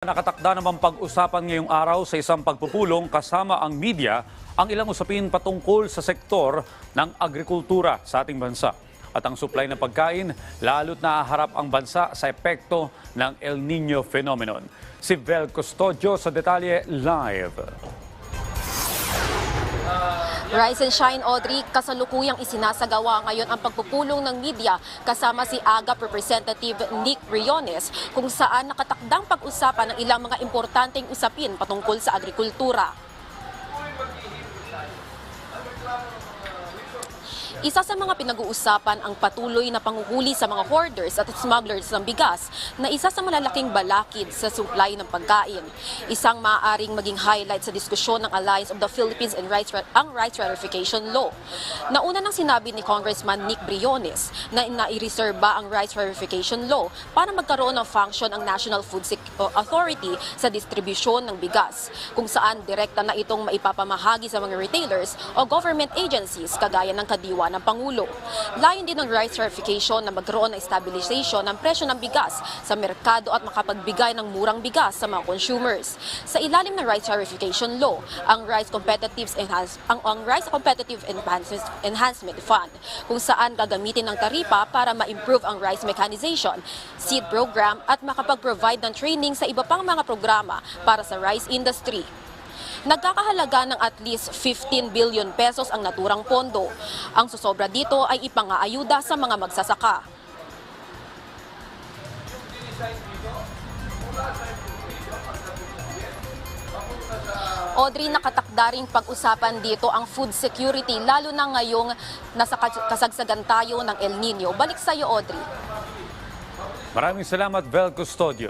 Nakatakda naman pag-usapan ngayong araw sa isang pagpupulong kasama ang media ang ilang usapin patungkol sa sektor ng agrikultura sa ating bansa. At ang supply ng pagkain, lalo't nahaharap ang bansa sa epekto ng El Nino phenomenon. Si Vel Custodio sa detalye live. Rise and Shine Audrey, kasalukuyang isinasagawa ngayon ang pagpupulong ng media kasama si AGAP Representative Nick Briones kung saan nakatakdang pag-usapan ng ilang mga importanteng usapin patungkol sa agrikultura. Isa sa mga pinag-uusapan ang patuloy na panguhuli sa mga hoarders at smugglers ng bigas na isa sa malalaking balakid sa supply ng pagkain. Isang maaaring maging highlight sa diskusyon ng Alliance of the Philippines and Rights, ang Rights Verification Law. Nauna nang sinabi ni Congressman Nick Briones na nai-reserba ang Rights Verification Law para magkaroon ng function ang National Food Authority sa distribusyon ng bigas, kung saan direkta na itong maipapamahagi sa mga retailers o government agencies kagaya ng kadiwa ng Pangulo. Layon din ng rights verification na magkaroon ng stabilization ng presyo ng bigas sa merkado at makapagbigay ng murang bigas sa mga consumers. Sa ilalim ng rights verification law, ang Rice Competitive Enhance, ang, ang Rice Competitive Enhancement, Enhancement Fund kung saan gagamitin ng taripa para ma-improve ang rice mechanization, seed program at makapag-provide ng training sa iba pang mga programa para sa rice industry. Nagkakahalaga ng at least 15 billion pesos ang naturang pondo. Ang susobra dito ay ipangaayuda sa mga magsasaka. Audrey, nakatakda ring pag-usapan dito ang food security, lalo na ngayong nasa kas- kasagsagan tayo ng El Nino. Balik sa iyo, Audrey. Maraming salamat, Vel Custodio.